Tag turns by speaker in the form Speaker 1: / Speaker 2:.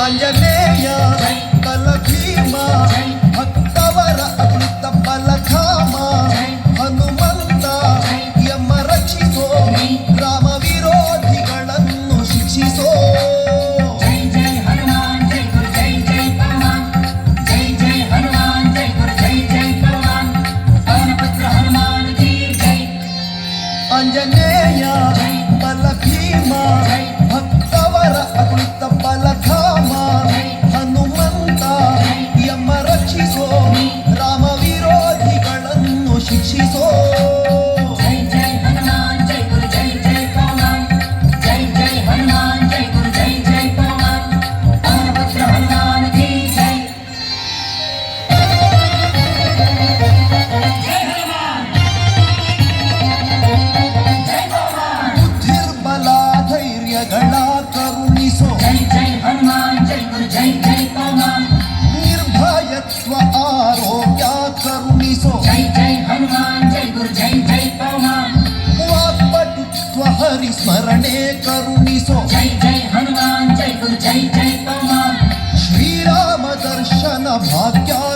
Speaker 1: ఆంజనేయ బల భీమ భక్తవర అమృత బల ధామ హనుమంత యమ రక్షిసో రామ విరోధిಗಳನ್ನು ಶಿಕ್ಷಿಸೋ బల భీమా हरि स्मरणे करुणिसो जय
Speaker 2: जय हनुमान जय गुरु जय जय
Speaker 1: श्रीराम दर्शन भाग्या